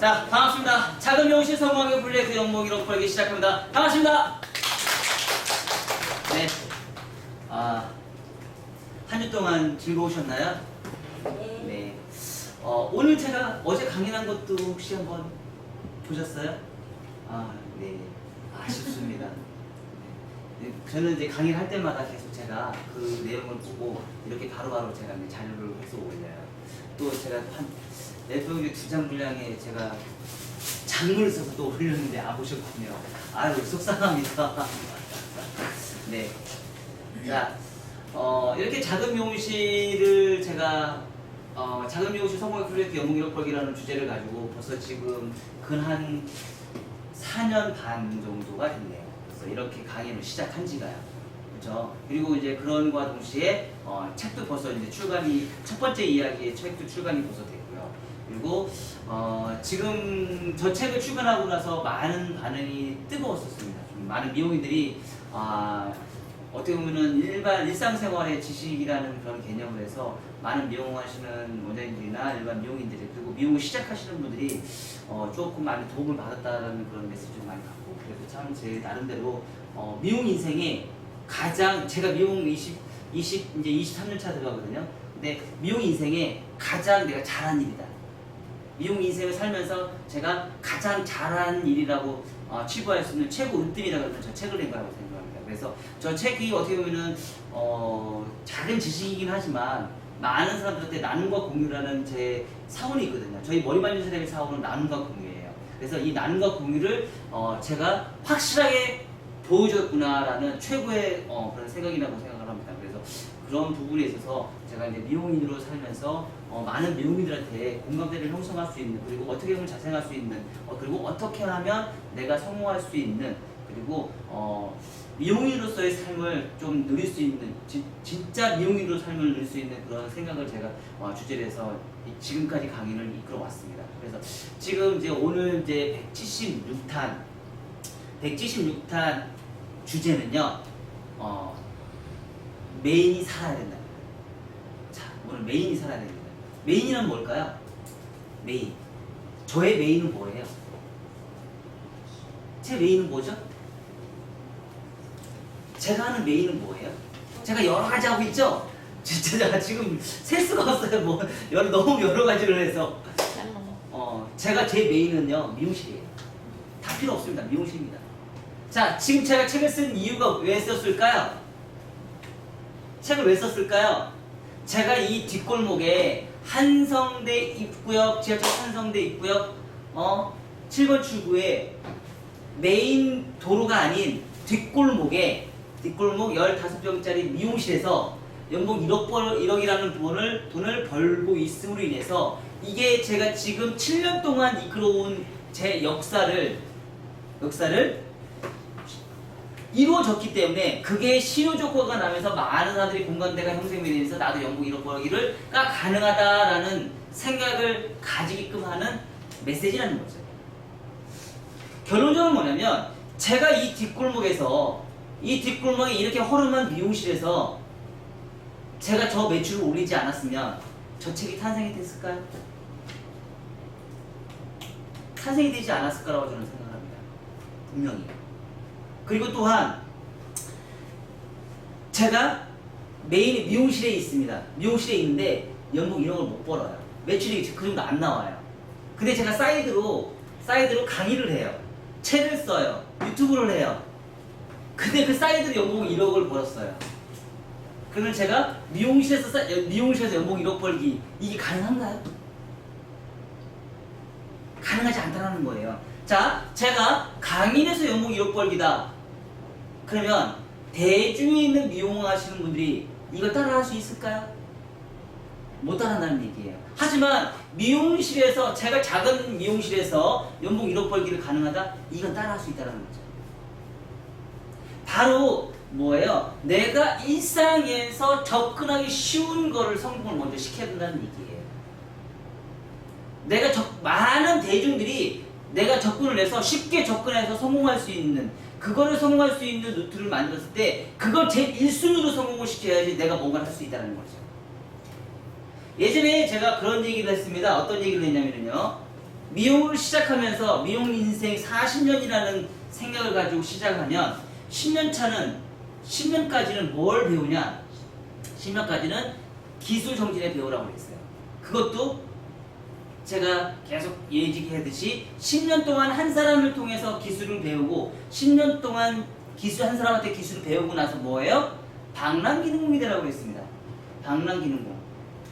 자, 반갑습니다. 작은 명시 성공하게 블랙 그 영목 이렇게 벌기 시작합니다. 반갑습니다. 네. 아, 한 주 동안 즐거우셨나요? 네. 어, 오늘 제가 어제 강연한 것도 혹시 한번 보셨어요? 아, 네. 아쉽습니다. 네, 저는 이제 강의를 할 때마다 계속 제가 그 내용을 보고 이렇게 바로바로 제가 이제 자료를 해서 올려요. 또 제가 한 네트워크 두장 분량에 제가 장문을 써서 또 올렸는데 안 보셨군요. 아유, 속상합니다. 네. 자, 어, 이렇게 작은 미용실을 제가 어, 작은 미용실 성공의 프로젝트 영웅 이력벌기라는 주제를 가지고 벌써 지금 근 한 4년 반 정도가 됐네요. 그래서 이렇게 강의를 시작한 지가요. 그렇죠. 그리고 이제 그런과 동시에 어, 책도 벌써 이제 출간이 첫 번째 이야기의 책도 출간이 벌써 됐고요. 그리고 어, 지금 저 책을 출간하고 나서 많은 반응이 뜨거웠었습니다. 좀 많은 미용인들이 아, 어떻게 보면은 일반 일상생활의 지식이라는 그런 개념을 해서 많은 미용하시는 원장님들이나 일반 미용인들이 그리고 미용을 시작하시는 분들이 어, 조금 많이 도움을 받았다는 그런 메시지를 많이 받고 그래서 참 제 나름대로 어, 미용 인생에 가장 제가 미용 20, 20 이제 23년 차 들어가거든요. 근데 미용 인생에 가장 내가 잘한 일이다. 미용 인생을 살면서 제가 가장 잘한 일이라고 어, 치부할 수 있는 최고 으뜸이다 그러면 저 책을 낸 거라고 생각합니다. 그래서 저 책이 어떻게 보면은 어, 작은 지식이긴 하지만 많은 사람들한테 나눔과 공유라는 제 사원이 있거든요. 저희 머리 만지는 사람의 사원은 나눔과 공유예요. 그래서 이 나눔과 공유를 어, 제가 확실하게 보여줬구나라는 최고의 어, 그런 생각이라고 생각을 합니다. 그래서 그런 부분에 있어서 제가 이제 미용인으로 살면서 어, 많은 미용인들한테 공감대를 형성할 수 있는 그리고 어떻게 하면 자생할 수 있는 어, 그리고 어떻게 하면 내가 성공할 수 있는 그리고 어, 미용인으로서의 삶을 좀 누릴 수 있는 지- 진짜 미용인으로 삶을 누릴 수 있는 그런 생각을 제가 어, 주제로 해서 이- 지금까지 강의를 이끌어 왔습니다. 그래서 지금 이제 오늘 이제 176탄 176탄 주제는요 어, 메인이 살아야 된다. 자 오늘 메인이 살아야 됩니다. 메인이란 뭘까요? 메인. 저의 메인은 뭐예요? 제 메인은 뭐죠? 제가 하는 메인은 뭐예요? 제가 여러 가지 하고 있죠? 진짜 제가 지금 셀 수가 없어요. 뭐 여러, 너무 여러 가지를 해서 어, 제가 제 메인은요 미용실이에요. 다 필요 없습니다. 미용실입니다. 자, 지금 제가 책을 쓴 이유가 왜 썼을까요? 책을 왜 썼을까요? 제가 이 뒷골목에 한성대 입구역, 지하철 한성대 입구역, 어, 7번 출구에 메인 도로가 아닌 뒷골목에 뒷골목 15평짜리 미용실에서 연봉 1억 벌, 1억이라는 돈을, 돈을 벌고 있음으로 인해서 이게 제가 지금 7년 동안 이끌어온 제 역사를 역사를 이루어졌기 때문에 그게 신호 조건가 나면서 많은 사람들이 공감대가 형성이 되면서 나도 연봉 1억 벌기를가 가능하다라는 생각을 가지게끔 하는 메시지라는 거죠. 결론적으로 뭐냐면 제가 이 뒷골목에서 이 뒷골목에 이렇게 허름한 미용실에서 제가 저 매출을 올리지 않았으면 저 책이 탄생이 됐을까요? 탄생이 되지 않았을 거라고 저는 생각합니다. 분명히. 그리고 또한 제가 메인 미용실에 있습니다. 미용실에 있는데 연봉 1억을 못 벌어요. 매출이 그 정도 안 나와요. 근데 제가 사이드로 사이드로 강의를 해요. 책을 써요. 유튜브를 해요. 근데 그 사이드로 연봉 1억을 벌었어요. 그러면 제가 미용실에서 사- 미용실에서 연봉 1억 벌기 이게 가능한가요? 가능하지 않다는 거예요. 자, 제가 강인에서 연봉 1억 벌기다. 그러면 대중에 있는 미용하시는 분들이 이걸 따라 할 수 있을까요? 못 따라한다는 얘기예요. 하지만 미용실에서 제가 작은 미용실에서 연봉 1억 벌기를 가능하다? 이건 따라 할 수 있다는 거죠. 바로 뭐예요? 내가 일상에서 접근하기 쉬운 거를 성공을 먼저 시켜야 된다는 얘기예요. 내가 적, 많은 대중들이 내가 접근을 해서 쉽게 접근해서 성공할 수 있는 그거를 성공할 수 있는 루트를 만들었을 때 그걸 제 1순위로 성공을 시켜야지 내가 뭔가를 할 수 있다는 거죠. 예전에 제가 그런 얘기를 했습니다. 어떤 얘기를 했냐면요. 미용을 시작하면서 미용 인생 40년이라는 생각을 가지고 시작하면 10년 차는 10년까지는 뭘 배우냐? 10년까지는 기술 정진에 배우라고 했어요. 그것도 제가 계속 얘기하듯이 10년 동안 한 사람을 통해서 기술을 배우고 10년 동안 기술 한 사람한테 기술을 배우고 나서 뭐예요? 방랑기능공이 되라고 했습니다. 방랑기능공.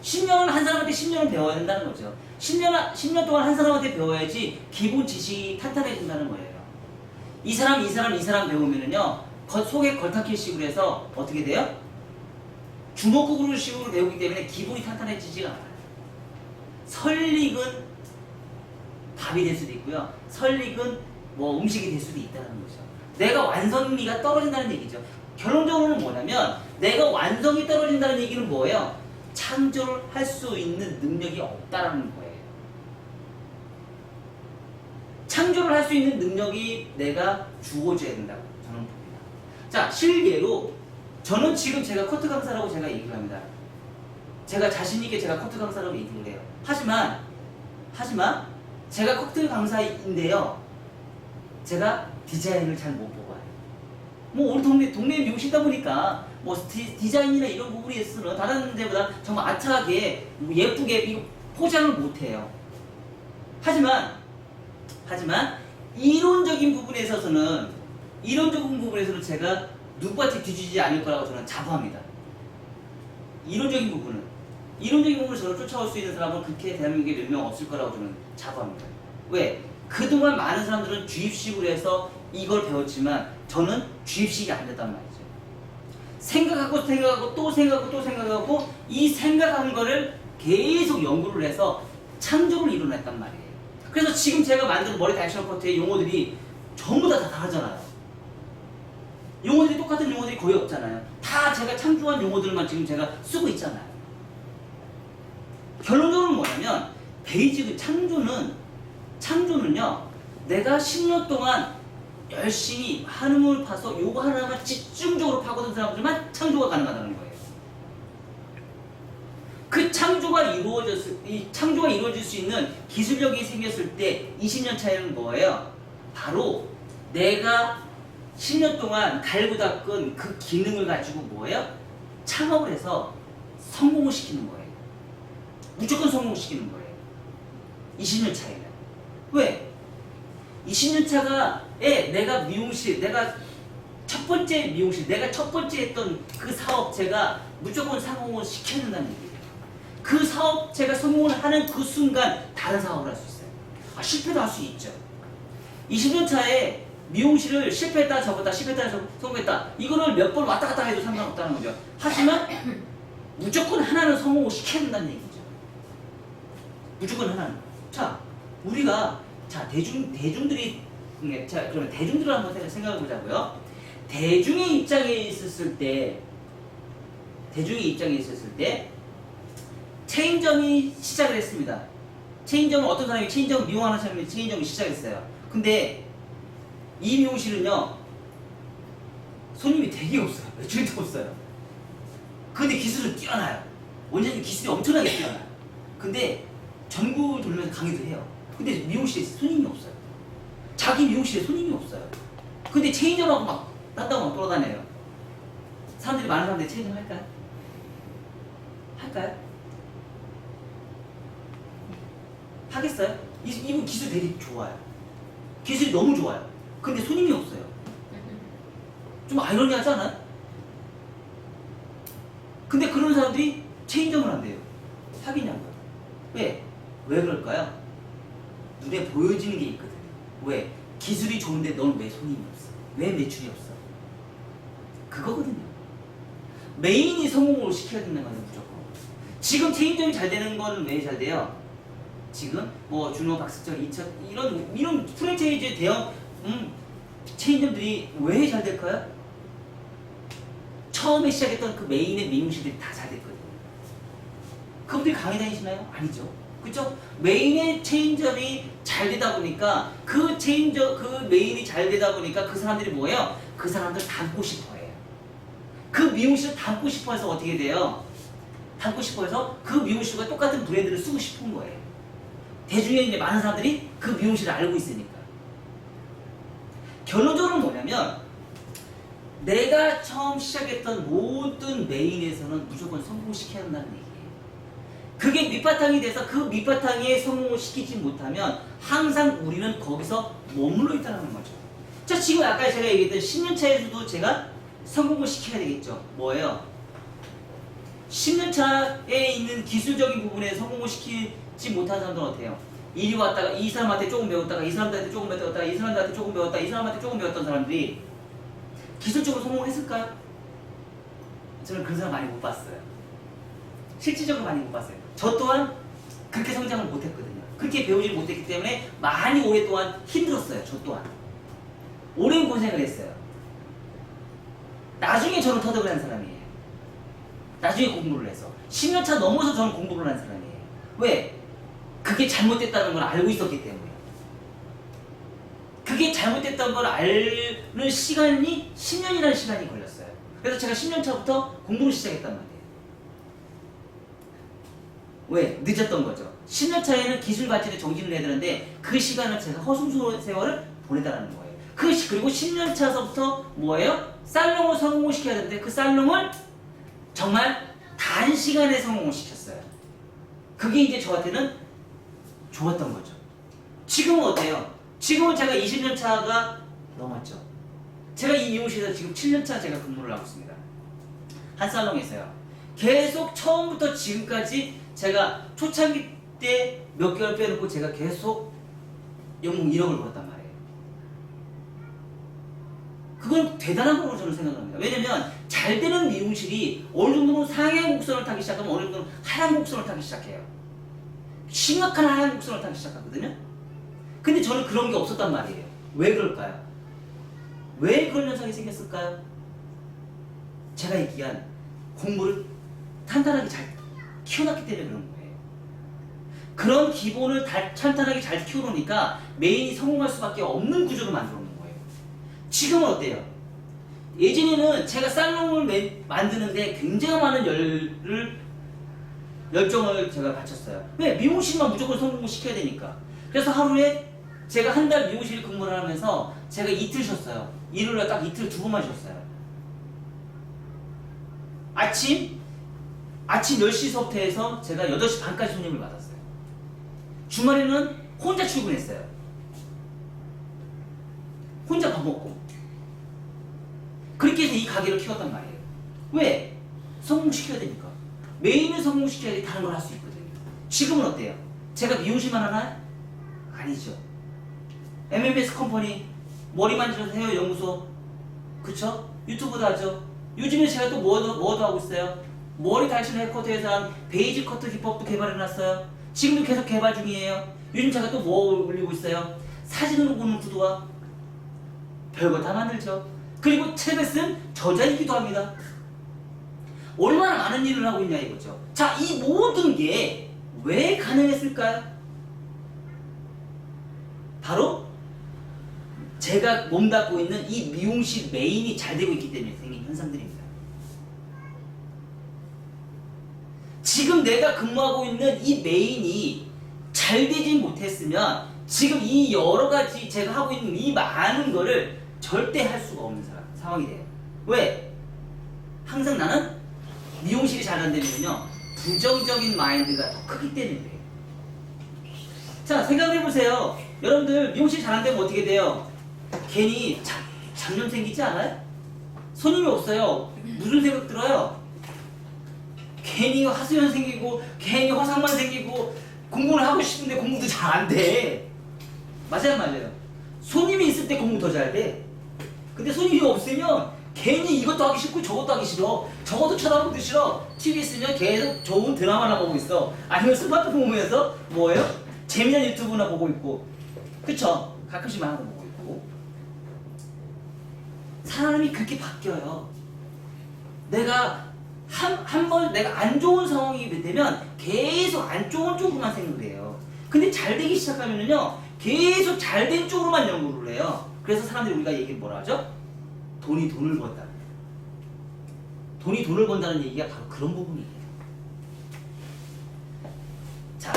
10년을 한 사람한테 10년을 배워야 된다는 거죠. 10년, 10년 동안 한 사람한테 배워야지 기본 지식이 탄탄해진다는 거예요. 이 사람, 이 사람, 이 사람 배우면은요, 겉, 속에 걸타키식으로 해서 어떻게 돼요? 주먹구구를 식으로 배우기 때문에 기본이 탄탄해지지가 않아요. 설익은 밥이 될 수도 있고요. 설익은 뭐 음식이 될 수도 있다는 거죠. 내가 완성미가 떨어진다는 얘기죠. 결론적으로는 뭐냐면 내가 완성이 떨어진다는 얘기는 뭐예요? 창조를 할 수 있는 능력이 없다라는 거예요. 창조를 할 수 있는 능력이 내가 주어져야 된다고 저는 봅니다. 자, 실례로 저는 지금 제가 코트 강사라고 제가 얘기를 합니다. 제가 자신 있게 제가 코트 강사라고 얘기를 해요. 하지만, 하지만, 제가 코트 강사인데요. 제가 디자인을 잘못 와요. 뭐, 우리 동네, 동네 미용실다 보니까, 뭐, 디, 디자인이나 이런 부분에 있어서는 다른 데보다 정말 아트하게, 뭐 예쁘게 포장을 못 해요. 하지만, 하지만, 이론적인 부분에 있어서는, 이론적인 부분에서는 제가 누구한테 뒤지지 않을 거라고 저는 자부합니다. 이론적인 부분은 이론적인 부분을 저를 쫓아올 수 있는 사람은 그렇게 대한민국에 몇 명 없을 거라고 저는 자부합니다. 왜? 그동안 많은 사람들은 주입식으로 해서 이걸 배웠지만 저는 주입식이 안 됐단 말이죠. 생각하고 생각하고 또 생각하고 또 생각하고 이 생각한 거를 계속 연구를 해서 창조를 이뤄냈단 말이에요. 그래서 지금 제가 만든 머리 다이렉션 커트의 용어들이 전부 다, 다 다르잖아요. 용어들이 똑같은 용어들이 거의 없잖아요. 다 제가 창조한 용어들만 지금 제가 쓰고 있잖아요. 결론적으로 뭐냐면 베이직 창조는 창조는요 내가 10년 동안 열심히 한음을 파서 요거 하나만 집중적으로 파고든 사람들만 창조가 가능하다는 거예요. 그 창조가 이루어졌을 이 창조가 이루어질 수 있는 기술력이 생겼을 때 20년 차이는 뭐예요? 바로 내가 10년 동안 갈고 닦은 그 기능을 가지고 뭐예요? 창업을 해서 성공을 시키는 거예요. 무조건 성공시키는 거예요. 20년 차이는. 왜? 20년 차가에 내가 미용실, 내가 첫 번째 미용실, 내가 첫 번째 했던 그 사업체가 무조건 성공을 시켜야 된다는 얘기예요. 그 사업체가 성공을 하는 그 순간 다른 사업을 할 수 있어요. 아, 실패도 할 수 있죠. 20년 차에 미용실을 실패했다 접었다 실패했다 접- 성공했다 이거를 몇 번 왔다 갔다 해도 상관없다는 거죠. 하지만 무조건 하나는 성공을 시켜야 된다는 얘기죠. 무조건 하나는. 자, 우리가 자 대중 대중들이 네, 자 그러면 대중들을 한번 생각해 보자고요. 대중의 입장에 있었을 때 대중의 입장에 있었을 때 체인점이 시작을 했습니다. 체인점은 어떤 사람이 체인점 미용하는 사람이 체인점을 시작했어요. 근데 이 미용실은요 손님이 되게 없어요. 매출도 없어요. 근데 기술은 뛰어나요. 원장님 기술이 엄청나게 뛰어나요. 근데 전국을 돌면서 강의도 해요. 근데 미용실에 손님이 없어요. 자기 미용실에 손님이 없어요. 근데 체인점하고 막 딴다고 막 돌아다녀요. 사람들이 많은 사람들이 체인점 할까요? 할까요? 하겠어요? 이, 이분 기술 되게 좋아요. 기술이 너무 좋아요. 근데 손님이 없어요. 좀 아이러니하지 않아요? 근데 그런 사람들이 체인점을 한대요. 하겠냐고요. 왜? 왜 그럴까요? 눈에 보여지는 게 있거든. 왜? 기술이 좋은데 넌 왜 손님이 없어? 왜 매출이 없어? 그거거든요. 메인이 성공을 시켜야 된다는 거예요, 무조건. 지금 체인점이 잘 되는 건 왜 잘 돼요? 지금 뭐 준호, 박스철, 이철 이런 이런 프랜차이즈 대형 음, 체인점들이 왜 잘 될까요? 처음에 시작했던 그 메인의 미용실들이 다 잘 됐거든요. 그분들이 강의 다니시나요? 아니죠. 그죠? 메인의 체인점이 잘 되다 보니까 그 체인점 그 메인이 잘 되다 보니까 그 사람들이 뭐예요? 그 사람들 닮고 싶어해요. 그 미용실을 닮고 싶어해서 어떻게 돼요? 닮고 싶어해서 그 미용실과 똑같은 브랜드를 쓰고 싶은 거예요. 대중에 이제 많은 사람들이 그 미용실을 알고 있으니까. 결론적으로 뭐냐면 내가 처음 시작했던 모든 메인에서는 무조건 성공시켜야 한다는 얘기예요. 그게 밑바탕이 돼서 그 밑바탕에 성공을 시키지 못하면 항상 우리는 거기서 머물러 있다는 거죠. 자, 지금 아까 제가 얘기했던 10년 차에서도 제가 성공을 시켜야 되겠죠. 뭐예요? 10년 차에 있는 기술적인 부분에 성공을 시키지 못한 사람들은 어때요? 이리 왔다가 이 사람한테 조금 배웠다가 이 사람한테 조금 배웠다가 이 사람한테 조금 배웠다 이 사람한테 조금 배웠던 사람들이 기술적으로 성공했을까요? 저는 그런 사람 많이 못 봤어요. 실질적으로 많이 못 봤어요. 저 또한 그렇게 성장을 못했거든요. 그렇게 배우지 못했기 때문에 많이 오랫동안 힘들었어요. 저 또한 오랜 고생을 했어요. 나중에 저는 터득을 한 사람이에요. 나중에 공부를 해서 10년 차 넘어서 저는 공부를 한 사람이에요. 왜? 그게 잘못됐다는 걸 알고 있었기 때문에. 그게 잘못됐다는 걸 아는 시간이 10년이라는 시간이 걸렸어요. 그래서 제가 10년 차부터 공부를 시작했단 말이에요. 왜? 늦었던 거죠. 10년 차에는 기술 발전에 정진을 해야 되는데 그 시간을 제가 허송스러운 세월을 보내다라는 거예요. 그 시- 그리고 10년 차서부터 뭐예요? 살롱을 성공을 시켜야 되는데 그 살롱을 정말 단시간에 성공을 시켰어요. 그게 이제 저한테는 좋았던 거죠. 지금은 어때요? 지금은 제가 20년 차가 넘었죠. 제가 이 미용실에서 지금 7년 차 제가 근무를 하고 있습니다. 한 살롱에서요. 계속 처음부터 지금까지 제가 초창기 때 몇 개월 빼놓고 제가 계속 연봉 1억을 벌었단 말이에요. 그건 대단한 거라고 저는 생각합니다. 왜냐면 잘 되는 미용실이 어느 정도는 상향 곡선을 타기 시작하면 어느 정도는 하향 곡선을 타기 시작해요. 심각한 하향 곡선을 타기 시작하거든요. 근데 저는 그런 게 없었단 말이에요. 왜 그럴까요? 왜 그런 현상이 생겼을까요? 제가 얘기한 공부를 탄탄하게 잘 키워놨기 때문에 그런 거예요. 그런 기본을 다 탄탄하게 잘 키워놓으니까 메인이 성공할 수밖에 없는 구조를 만들어 놓은 거예요. 지금은 어때요? 예전에는 제가 살롱을 매- 만드는데 굉장히 많은 열을 열정을 제가 바쳤어요. 왜? 미용실만 무조건 성공을 시켜야 되니까. 그래서 하루에 제가 한 달 미용실 근무를 하면서 제가 이틀 쉬었어요. 일요일에 딱 이틀 두 번만 쉬었어요. 아침 아침 10시서부터 해서 제가 8시 반까지 손님을 받았어요. 주말에는 혼자 출근했어요. 혼자 밥 먹고. 그렇게 해서 이 가게를 키웠단 말이에요. 왜? 성공시켜야 되니까. 메인을 성공시켜야지 다른 걸 할 수 있거든요. 지금은 어때요? 제가 미용실만 하나요? 아니죠. MMS 컴퍼니, 머리 만지면서 헤어 연구소, 그쵸? 유튜브도 하죠. 요즘에 제가 또 뭐도, 뭐도 하고 있어요? 머리 달신 헤어커트에서 한 베이지 커트 기법도 개발해놨어요. 지금도 계속 개발 중이에요. 요즘 제가 또 뭐 올리고 있어요? 사진으로 보는 구도와 별거 다 만들죠. 그리고 쓴 저자이기도 합니다. 얼마나 많은 일을 하고 있냐 이거죠. 자, 이 모든 게 왜 가능했을까요? 바로 제가 몸담고 있는 이 미용실 메인이 잘 되고 있기 때문에 생긴 현상들입니다. 지금 내가 근무하고 있는 이 메인이 잘 되지 못했으면 지금 이 여러 가지 제가 하고 있는 이 많은 거를 절대 할 수가 없는 사람, 상황이 돼요. 왜? 항상 나는 미용실이 잘 안 되면요 부정적인 마인드가 더 크기 때문에. 자 생각해 보세요. 여러분들 미용실 잘 안 되면 어떻게 돼요? 괜히 잡, 잡념 생기지 않아요? 손님이 없어요. 무슨 생각 들어요? 괜히 하수연 생기고 괜히 화상만 생기고 공부를 하고 싶은데 공부도 잘 안 돼. 맞아요, 맞아요. 손님이 있을 때 공부 더 잘 돼. 근데 손님이 없으면 괜히 이것도 하기 싫고 저것도 하기 싫어. 저것도 쳐다보기 싫어. TV 있으면 계속 좋은 드라마나 보고 있어. 아니면 스마트폰 보면서 뭐예요? 재미난 유튜브나 보고 있고. 그쵸? 가끔씩만 하고 보고 있고. 사람이 그렇게 바뀌어요. 내가 한, 한 번 내가 안 좋은 상황이 되면 계속 안 좋은 쪽으로만 생각을 해요. 근데 잘 되기 시작하면은요, 계속 잘 된 쪽으로만 연구를 해요. 그래서 사람들이 우리가 얘기 뭐라 하죠? 돈이 돈을 번다. 돈이 돈을 번다는 얘기가 바로 그런 부분이에요. 자,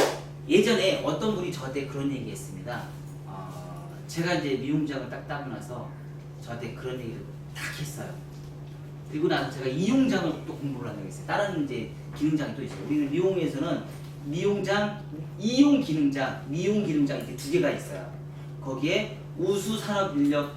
예전에 어떤 분이 저한테 그런 얘기 했습니다. 어, 제가 이제 미용장을 딱 따고 나서 저한테 그런 얘기를 딱 했어요. 그리고 나서 제가 이용장을 또 공부를 한다고 했어요. 다른 이제 기능장이 또 있어요. 우리는 미용에서는 미용장, 이용 기능장, 미용 기능장 이렇게 두 개가 있어요. 거기에 우수 산업 인력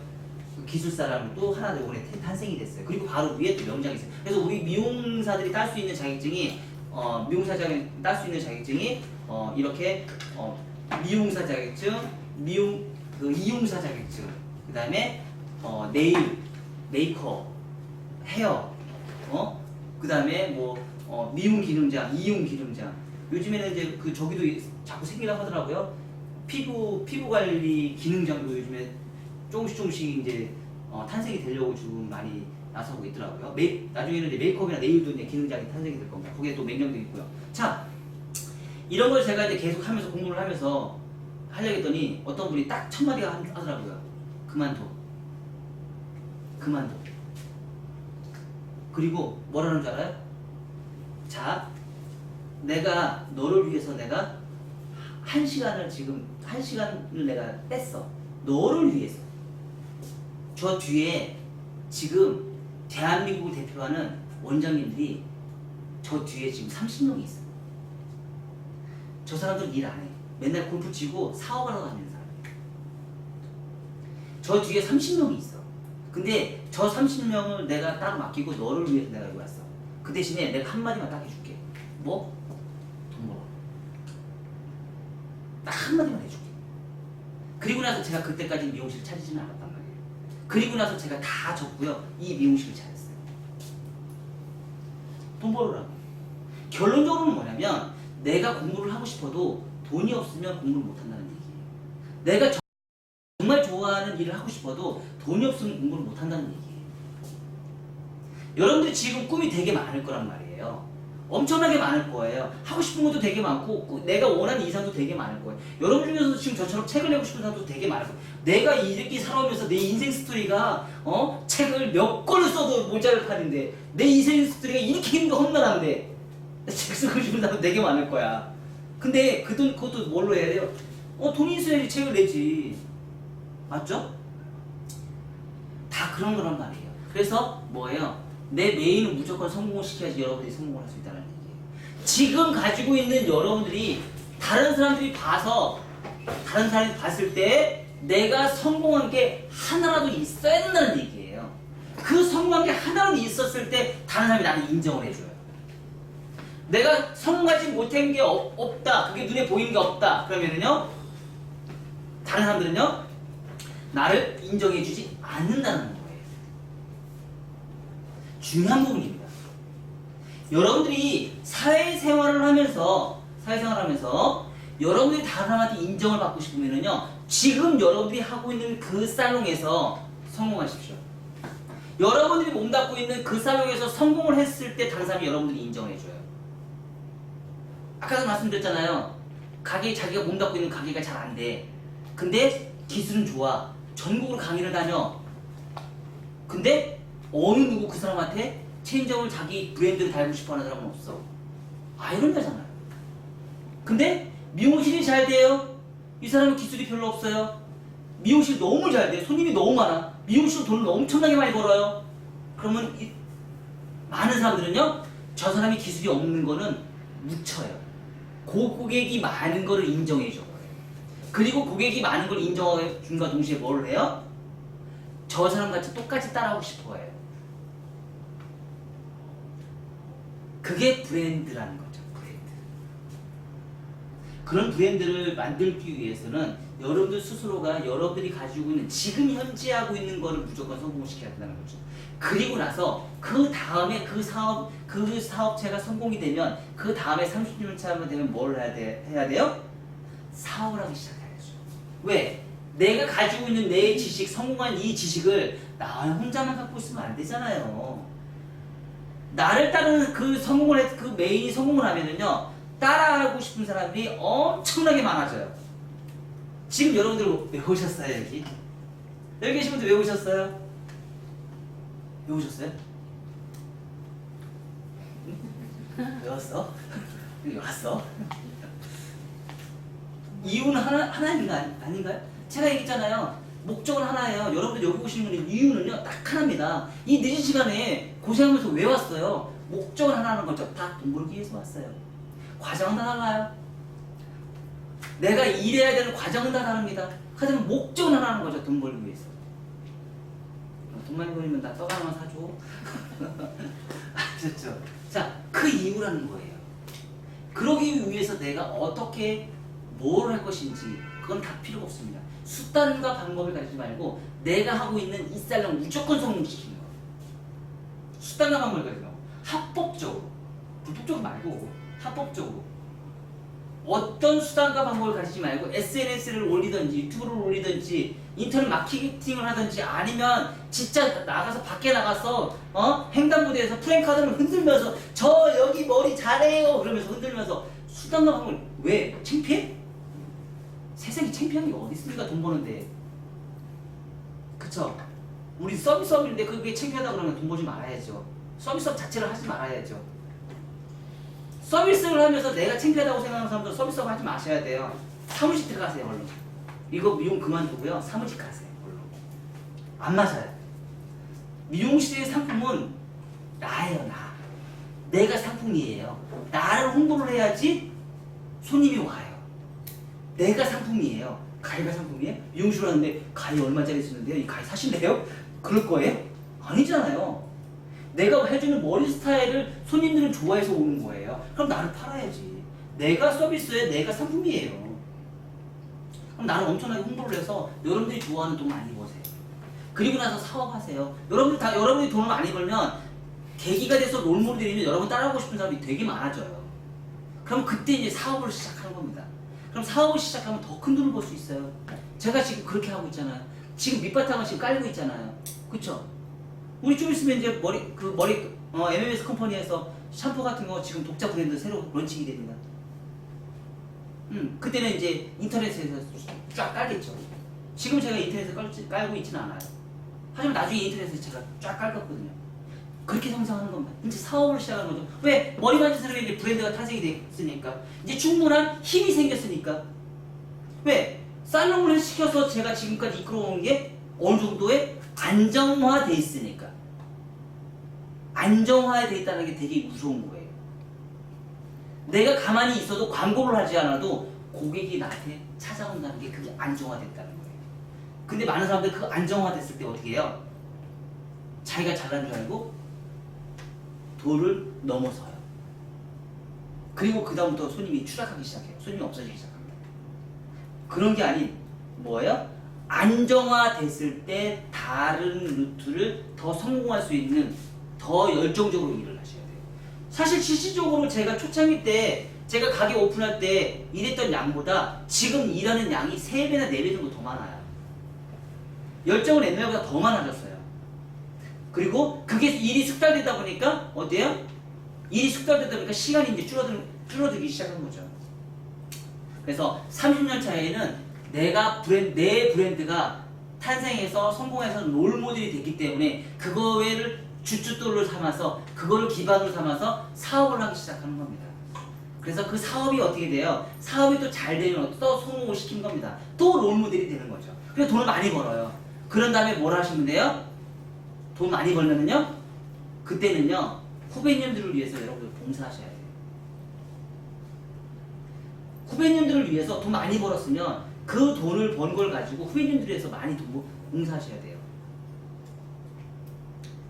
기술사라는 또 하나 더 이번에 탄생이 됐어요. 그리고 바로 위에 또 명장이 있어요. 그래서 우리 미용사들이 딸 수 있는 자격증이 어, 미용사 자격 딸수 있는 자격증이 어, 이렇게 어, 미용사 자격증, 미용 그 이용사 자격증, 그 다음에 어, 네일, 메이크업, 헤어, 어, 그 다음에 뭐 어, 미용 기능장, 이용 기능장. 요즘에는 이제 그 저기도 자꾸 생기라고 하더라고요. 피부 피부 관리 기능장도 요즘에 조금씩 조금씩 이제 어, 탄생이 되려고 지금 많이 나서고 있더라고요. 메, 나중에는 이제 메이크업이나 네일도 이제 기능장이 탄생이 될 겁니다. 거기에 또 맹령도 있고요. 자, 이런 걸 제가 이제 계속 하면서 공부를 하면서 하려고 했더니 어떤 분이 딱 첫 마디가 하- 하더라고요. 그만둬. 그만둬. 그리고 뭐라는 줄 알아요? 자, 내가 너를 위해서 내가 한 시간을 지금 한 시간을 내가 뺐어. 너를 위해서. 저 뒤에 지금 대한민국을 대표하는 원장님들이 저 뒤에 지금 30명이 있어요. 저 사람들 일 안 해. 맨날 골프 치고 사업하러 다니는 사람. 저 뒤에 30명이 있어. 근데 저 30명을 내가 딱 맡기고 너를 위해서 내가 여기 왔어. 그 대신에 내가 한마디만 딱 해줄게. 뭐? 돈 벌어. 딱 한마디만 해줄게. 그리고 나서 제가 그때까지 미용실 차리지는 않았단 말이에요. 그리고 나서 제가 다 접고요. 이 미용실을 차렸어요. 돈 벌으라고. 결론적으로는 뭐냐면 내가 공부를 하고 싶어도 돈이 없으면 공부를 못 한다는 얘기예요. 내가 일을 하고 싶어도 돈이 없으면 공부를 못 한다는 얘기예요. 여러분들이 지금 꿈이 되게 많을 거란 말이에요. 엄청나게 많을 거예요. 하고 싶은 것도 되게 많고 꾸- 내가 원하는 이상도 되게 많을 거예요. 여러분 중에서도 지금 저처럼 책을 내고 싶은 사람도 되게 많을 거예요. 내가 이렇게 살아오면서 내 인생 스토리가 어 책을 몇 권을 써도 모자랄 판인데 내 인생 스토리가 이렇게 힘든 험난한데 책 쓰고 싶은 사람 되게 많을 거야. 근데 그 돈 그것도 뭘로 해야 돼요? 어 돈이 있어야지 책을 내지. 맞죠? 다 그런 거란 말이에요. 그래서 뭐예요? 내 메인은 무조건 성공을 시켜야지 여러분들이 성공을 할 수 있다는 얘기예요. 지금 가지고 있는 여러분들이 다른 사람들이 봐서 다른 사람이 봤을 때 내가 성공한 게 하나라도 있어야 된다는 얘기예요. 그 성공한 게 하나라도 있었을 때 다른 사람이 나를 인정을 해줘요. 내가 성공하지 못한 게 없, 없다. 그게 눈에 보이는 게 없다. 그러면은요, 다른 사람들은요, 나를 인정해주지 않는다는 거예요. 중요한 부분입니다. 여러분들이 사회생활을 하면서 사회생활을 하면서 여러분들이 다른 사람한테 인정을 받고 싶으면은요 지금 여러분들이 하고 있는 그 살롱에서 성공하십시오. 여러분들이 몸담고 있는 그 살롱에서 성공을 했을 때 다른 사람이 여러분들이 인정을 해줘요. 아까도 말씀드렸잖아요. 가게 자기가 몸담고 있는 가게가 잘 안 돼. 근데 기술은 좋아. 전국으로 강의를 다녀. 근데 어느 누구 그 사람한테 체인점을 자기 브랜드를 달고 싶어 하는 사람은 없어. 아이러니하잖아요. 근데 미용실이 잘 돼요. 이 사람은 기술이 별로 없어요. 미용실 너무 잘 돼. 손님이 너무 많아. 미용실 돈을 엄청나게 많이 벌어요. 그러면 이 많은 사람들은요. 저 사람이 기술이 없는 거는 묻혀요. 고 고객이 많은 거를 인정해 줘요. 그리고 고객이 많은 걸 인정해 준과 동시에 뭘 해요? 저 사람 같이 똑같이 따라하고 싶어 해요. 그게 브랜드라는 거죠. 브랜드. 그런 브랜드를 만들기 위해서는 여러분들 스스로가 여러분들이 가지고 있는 지금 현재 하고 있는 거를 무조건 성공시켜야 된다는 거죠. 그리고 나서 그 다음에 그 사업 그 사업체가 성공이 되면 그 다음에 30년 차면 되면 뭘 해야 돼 해야 돼요? 사업을 하기 시작해야죠. 왜? 내가 가지고 있는 내 지식, 성공한 이 지식을 나 혼자만 갖고 있으면 안 되잖아요. 나를 따르는 그 성공을 했, 그 메인이 성공을 하면은요, 따라하고 싶은 사람들이 엄청나게 많아져요. 지금 여러분들 외우셨어요, 여기? 여기 계신 분들 외우셨어요? 외우셨어요? 외웠어? 여기 왔어? 이유는 하나, 하나인가 아닌가요? 제가 얘기했잖아요. 목적은 하나예요. 여러분들 여기 오시는 분의 이유는요, 딱 하나입니다. 이 늦은 시간에 고생하면서 왜 왔어요? 목적은 하나는 거죠. 다 돈 벌기 위해서 왔어요. 과정은 다 달라요. 내가 일해야 되는 과정은 다 다릅니다. 하지만 목적은 하나는 거죠. 돈 벌기 위해서. 돈 많이 벌면 나 떡 하나만 사줘. 아셨죠? 자, 그 이유라는 거예요. 그러기 위해서 내가 어떻게 뭘 할 것인지 그건 다 필요가 없습니다. 수단과 방법을 가지지 말고 내가 하고 있는 이 쌀랑 무조건 성공시키는 거. 수단과 방법을 가지고 합법적으로, 불법적으로 말고 합법적으로 어떤 수단과 방법을 가지지 말고 SNS를 올리든지 유튜브를 올리든지 인터넷 마케팅을 하든지 아니면 진짜 나가서 밖에 나가서 어 횡단무대에서 프랭카드를 흔들면서 저 여기 머리 잘해요 그러면서 흔들면서 수단과 방법을 왜 창피해? 창피한 게 어디 있습니까 돈 버는데 그쵸? 우리 서비스업인데 그게 창피하다 그러면 돈 벌지 말아야죠 서비스업 자체를 하지 말아야죠 서비스를 하면서 내가 창피하다고 생각하는 사람들 서비스업 하지 마셔야 돼요. 사무실 들어가세요, 얼른. 이거 미용 그만두고요. 사무실 가세요, 얼른. 안 맞아요. 미용실의 상품은 나예요, 나. 내가 상품이에요. 나를 홍보를 해야지 손님이 와요. 내가 상품이에요. 가위가 상품이에요? 미용실 왔는데 가위 얼마짜리 쓰는데요? 이 가위 사실래요? 그럴 거예요? 아니잖아요. 내가 해주는 머리 스타일을 손님들은 좋아해서 오는 거예요. 그럼 나를 팔아야지. 내가 서비스에 내가 상품이에요. 그럼 나는 엄청나게 홍보를 해서 여러분들이 좋아하는 돈 많이 버세요. 그리고 나서 사업하세요. 여러분들 다 여러분이 돈을 많이 벌면 계기가 돼서 롤모델이면 여러분 따라하고 싶은 사람이 되게 많아져요. 그럼 그때 이제 사업을 시작하는 겁니다. 그럼 사업을 시작하면 더 큰 돈을 벌 수 있어요. 제가 지금 그렇게 하고 있잖아요. 지금 밑바탕을 지금 깔고 있잖아요. 그쵸? 우리 좀 있으면 이제 머리 그 머리 어, MMS 컴퍼니에서 샴푸 같은 거 지금 독자 브랜드 새로 런칭이 됩니다. 음 그때는 이제 인터넷에서 쫙 깔겠죠. 지금 제가 인터넷에 깔지, 깔고 있지는 않아요. 하지만 나중에 인터넷에 제가 쫙 깔 거거든요. 그렇게 성장하는 겁니다. 이제 사업을 시작하는 거죠. 왜? 머리 만진 사람이 이제 브랜드가 탄생이 됐으니까. 이제 충분한 힘이 생겼으니까. 왜? 살롱을 시켜서 제가 지금까지 이끌어온 게 어느 정도의 안정화돼 있으니까. 안정화돼 있다는 게 되게 무서운 거예요. 내가 가만히 있어도 광고를 하지 않아도 고객이 나한테 찾아온다는 게 그게 안정화됐다는 거예요. 근데 많은 사람들 그 안정화됐을 때 어떻게 해요? 자기가 잘난 줄 알고 도를 넘어서요. 그리고 그 다음부터 손님이 추락하기 시작해요. 손님이 없어지기 시작합니다. 그런 게 아닌 뭐예요? 안정화됐을 때 다른 루트를 더 성공할 수 있는 더 열정적으로 일을 하셔야 돼요. 사실 실질적으로 제가 초창기 때 제가 가게 오픈할 때 일했던 양보다 지금 일하는 양이 3배나 4배 정도 더 많아요. 열정은 옛날보다 더 많아졌어요. 그리고 그게 일이 숙달되다 보니까 어때요? 일이 숙달되다 보니까 시간이 이제 줄어들, 줄어들기 시작한 거죠. 그래서 30년 차에는 내가 브랜드, 내 브랜드가 탄생해서 성공해서 롤모델이 됐기 때문에 그거를 주춧돌을 삼아서 그거를 기반으로 삼아서 사업을 하기 시작하는 겁니다. 그래서 그 사업이 어떻게 돼요? 사업이 또 잘 되면 또 성공을 시킨 겁니다. 또 롤모델이 되는 거죠. 그래서 돈을 많이 벌어요. 그런 다음에 뭘 하시면 돼요? 돈 많이 벌면은요? 그때는요 후배님들을 위해서 여러분들 봉사하셔야 돼요. 후배님들을 위해서 돈 많이 벌었으면 그 돈을 번 걸 가지고 후배님들을 위해서 많이 돈, 봉사하셔야 돼요.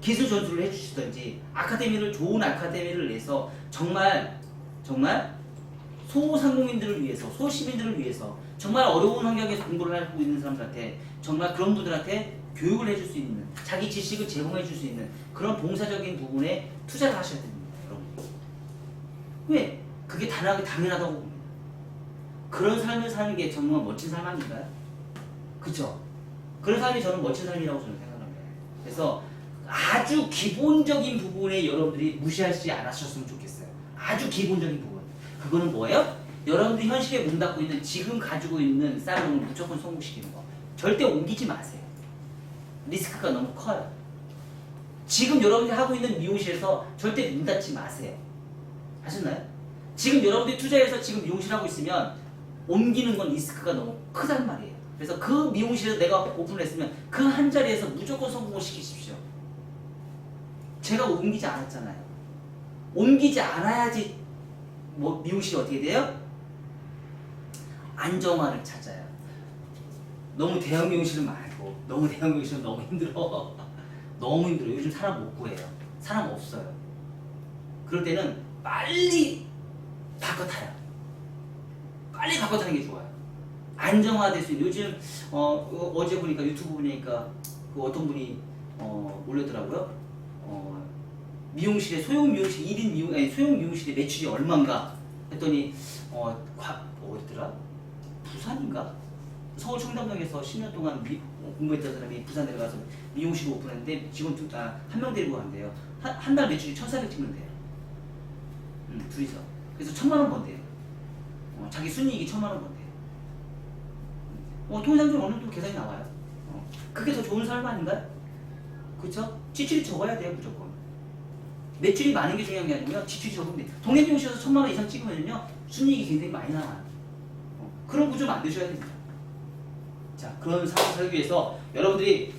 기술 전수를 해주시든지 아카데미를 좋은 아카데미를 내서 정말 정말 소상공인들을 위해서 소시민들을 위해서 정말 어려운 환경에서 공부를 하고 있는 사람들한테 정말 그런 분들한테 교육을 해줄 수 있는 자기 지식을 제공해 줄 수 있는 그런 봉사적인 부분에 투자를 하셔야 됩니다 여러분 왜? 그게 당연하게 당연하다고 봅니다 그런 삶을 사는 게 정말 멋진 삶 아닌가요? 그쵸? 그런 삶이 저는 멋진 삶이라고 저는 생각합니다 그래서 아주 기본적인 부분에 여러분들이 무시하지 않으셨으면 좋겠어요 아주 기본적인 부분 그거는 뭐예요? 여러분들이 현실에 문 닫고 있는 지금 가지고 있는 살롱을 무조건 성공시키는 거 절대 옮기지 마세요 리스크가 너무 커요 지금 여러분들이 하고 있는 미용실에서 절대 문 닫지 마세요 아셨나요? 지금 여러분들이 투자해서 지금 미용실 하고 있으면 옮기는 건 리스크가 너무 크단 말이에요. 그래서 그 미용실을 내가 오픈을 했으면 그 한 자리에서 무조건 성공을 시키십시오. 제가 옮기지 않았잖아요. 옮기지 않아야지 뭐 미용실이 어떻게 돼요? 안정화를 찾아요. 너무 대형 미용실은 말고 너무 대형 미용실은 너무 힘들어. 너무 힘들어. 요즘 사람 못 구해요. 사람 없어요. 그럴 때는 빨리 바꿔 타요. 빨리 바꿔 타는 게 좋아요. 안정화될 수 있는 요즘 어, 어, 제 보니까 유튜브 보니까 그 어떤 분이 어, 올렸더라고요. 어, 미용실에 소형 미용실 1인 미용 아니 소형 미용실의 매출이 얼마인가 했더니 어, 과, 어디더라? 부산인가? 서울 청담동에서 10년 동안 미, 어, 공부했던 사람이 부산 내려가서 미용실 오픈했는데 직원 두, 아, 한 명 데리고 간대요. 한 달 매출이 1,400 찍는 데요. 음, 둘이서. 그래서 천만 원 번대요. 어, 자기 순이익이 천만 원 번대요. 어, 통상적으로 어느 정도 계산이 나와요. 어, 그게 더 좋은 삶 아닌가요? 그쵸? 지출이 적어야 돼요, 무조건. 매출이 많은 게 중요한 게 아니고요. 지출이 돼요. 동네 미용실에서 천만 원 이상 찍으면요, 순이익이 굉장히 많이 나와요. 어, 그런 구조 만드셔야 됩니다. 자, 그런 상황 위해서 여러분들이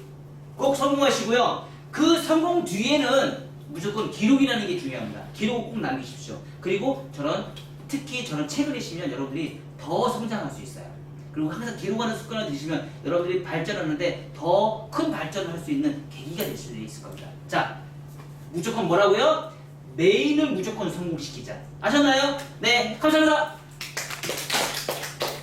꼭 성공하시고요. 그 성공 뒤에는 무조건 기록이라는 게 중요합니다. 기록 꼭 남기십시오. 그리고 저런 특히 저런 책을 읽으시면 여러분들이 더 성장할 수 있어요. 그리고 항상 기록하는 습관을 들이시면 여러분들이 발전하는데 더 큰 발전을 할 수 있는 계기가 될 수 있을 겁니다. 자, 무조건 뭐라고요? 메인을 무조건 성공시키자. 아셨나요? 네, 감사합니다.